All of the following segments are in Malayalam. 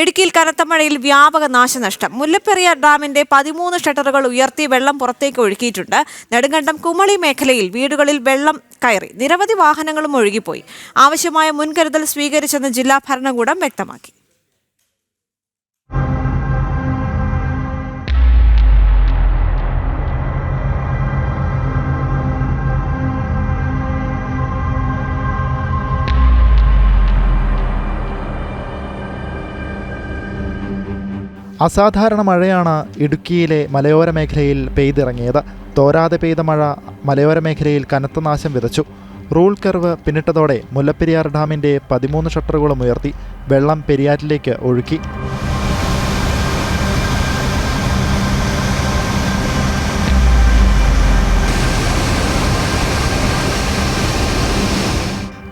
ഇടുക്കിയിൽ കനത്ത മഴയിൽ വ്യാപക നാശനഷ്ടം. മുല്ലപ്പെരിയാർ ഡാമിന്റെ പതിമൂന്ന് ഷട്ടറുകൾ ഉയർത്തി വെള്ളം പുറത്തേക്ക് ഒഴുക്കിയിട്ടുണ്ട്. നെടുങ്കണ്ടം കുമളി മേഖലയിൽ വീടുകളിൽ വെള്ളം കയറി. നിരവധി വാഹനങ്ങളും ഒഴുകിപ്പോയി. ആവശ്യമായ മുൻകരുതൽ സ്വീകരിച്ചെന്ന് ജില്ലാ ഭരണകൂടം വ്യക്തമാക്കി. അസാധാരണ മഴയാണ് ഇടുക്കിയിലെ മലയോര മേഖലയിൽ പെയ്തിറങ്ങിയത്. തോരാതെ പെയ്ത മഴ മലയോര മേഖലയിൽ കനത്ത നാശം വിതച്ചു. റൂൾ കർവ് പിന്നിട്ടതോടെ മുല്ലപ്പെരിയാർ ഡാമിന്റെ പതിമൂന്ന് ഷട്ടറുകളും ഉയർത്തി. വെള്ളം പെരിയാറ്റിലേക്ക് ഒഴുക്കി.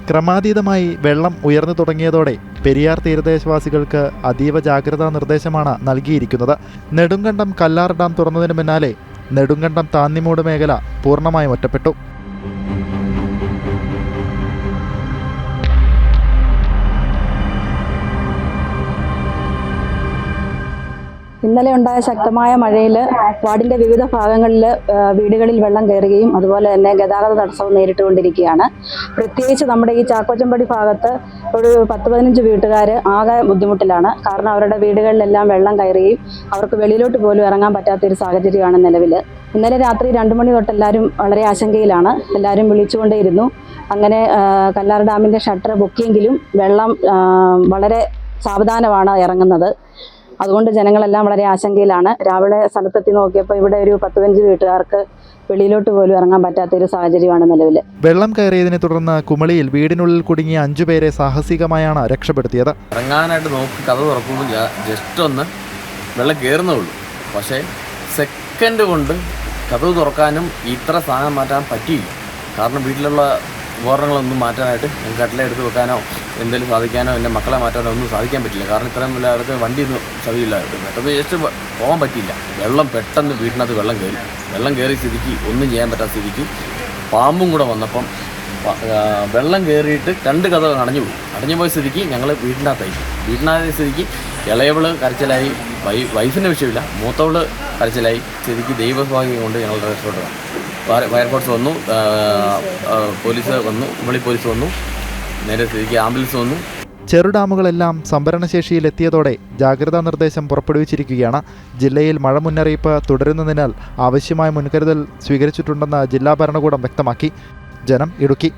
ക്രമാതീതമായി വെള്ളം ഉയർന്നു തുടങ്ങിയതോടെ പെരിയാർ തീരദേശവാസികൾക്ക് അതീവ ജാഗ്രതാ നിർദ്ദേശമാണ് നൽകിയിരിക്കുന്നത്. നെടുങ്കണ്ടം കല്ലാർ ഡാം തുറന്നതിന് പിന്നാലെ നെടുങ്കണ്ടം താന്നിമൂട് മേഖല പൂർണമായും ഒറ്റപ്പെട്ടു. ഇന്നലെ ഉണ്ടായ ശക്തമായ മഴയിൽ വാർഡിന്റെ വിവിധ ഭാഗങ്ങളിൽ വീടുകളിൽ വെള്ളം കയറുകയും അതുപോലെ തന്നെ ഗതാഗത തടസ്സവും നേരിട്ടുകൊണ്ടിരിക്കുകയാണ്. പ്രത്യേകിച്ച് നമ്മുടെ ഈ ചാക്കോച്ചമ്പടി ഭാഗത്ത് ഒരു പത്ത് പതിനഞ്ച് വീട്ടുകാർ ആകെ ബുദ്ധിമുട്ടിലാണ്. കാരണം അവരുടെ വീടുകളിലെല്ലാം വെള്ളം കയറുകയും അവർക്ക് വെളിയിലോട്ട് പോലും ഇറങ്ങാൻ പറ്റാത്തൊരു സാഹചര്യമാണ് നിലവിൽ ഇന്നലെ രാത്രി രണ്ട് മണി തൊട്ട് എല്ലാവരും വളരെ ആശങ്കയിലാണ്. എല്ലാവരും വിളിച്ചുകൊണ്ടേയിരുന്നു. അങ്ങനെ കല്ലാർ ഡാമിന്റെ ഷട്ടർ പൊക്കിയെങ്കിലും വെള്ളം വളരെ സാവധാനമാണ് ഇറങ്ങുന്നത്. അതുകൊണ്ട് ജനങ്ങളെല്ലാം വളരെ ആശങ്കയിലാണ്. രാവിലെ സ്ഥലത്തെത്തി നോക്കിയപ്പോൾ ഇവിടെ ഒരു പത്ത് പതിനഞ്ച് വീട്ടുകാർക്ക് വെളിയിലോട്ട് പോലും ഇറങ്ങാൻ പറ്റാത്ത ഒരു സാഹചര്യമാണ് നിലവിൽ വെള്ളം കയറിയതിനെ തുടർന്ന് കുമളിയിൽ വീടിനുള്ളിൽ കുടുങ്ങിയ അഞ്ചുപേരെ സാഹസികമായാണ് രക്ഷപ്പെടുത്തിയത്. ഇറങ്ങാനായിട്ട് നോക്കി കഥ തുറക്കുമ്പോൾ ജസ്റ്റ് ഒന്ന് വെള്ളം കയറുന്നുള്ളൂ. പക്ഷേ സെക്കൻഡ് കൊണ്ട് കഥ തുറക്കാനും ഇത്ര സാധനം മാറ്റാൻ പറ്റിയില്ല. കാരണം വീട്ടിലുള്ള ഉപകരണങ്ങളൊന്നും മാറ്റാനായിട്ട് കട്ടില എടുത്ത് വെക്കാനോ എന്തെങ്കിലും സാധിക്കാനോ എന്റെ മക്കളെ മാറ്റാനോ ഒന്നും സാധിക്കാൻ പറ്റില്ല. കാരണം ഇത്രയും വലിയ അടുത്ത് വണ്ടിയൊന്നും ചതിയില്ലായിരുന്നു പെട്ടെന്ന് ജസ്റ്റ് പോകാൻ പറ്റിയില്ല. വെള്ളം പെട്ടെന്ന് വീട്ടിനകത്ത് വെള്ളം കയറി. വെള്ളം കയറി സ്ഥിതിക്ക് ഒന്നും ചെയ്യാൻ പറ്റാത്ത സ്ഥിതിക്ക് പാമ്പും കൂടെ വന്നപ്പം വെള്ളം കയറിയിട്ട് രണ്ട് കഥ അടഞ്ഞു പോയി. അടഞ്ഞു പോയ സ്ഥിതിക്ക് ഞങ്ങൾ വീട്ടിനകത്തായി വീട്ടിനകത്തെ സ്ഥിതിക്ക് ഇളയവൾ കരച്ചിലായി വൈ വൈഫിന്റെ വിഷയമില്ല മൂത്തവൾ കരച്ചിലായി സ്ഥിതിക്ക് ദൈവഭാഗ്യം കൊണ്ട് ഞങ്ങൾ രക്ഷപ്പെട്ടു ഫയർ- വന്നു പോലീസ് വന്നു ഉമ്മളി പോലീസ് വന്നു നേരെ സ്ഥിതിക്ക് ആംബുലൻസ് വന്നു. ചെറുഡാമുകളെല്ലാം സംഭരണശേഷിയിലെത്തിയതോടെ ജാഗ്രതാ നിർദ്ദേശം പുറപ്പെടുവിച്ചിരിക്കുകയാണ്. ജില്ലയിൽ മഴ മുന്നറിയിപ്പ് തുടരുന്നതിനാൽ ആവശ്യമായ മുൻകരുതൽ സ്വീകരിച്ചിട്ടുണ്ടെന്ന് ജില്ലാ ഭരണകൂടം വ്യക്തമാക്കി. ജനം ഇടുക്കി.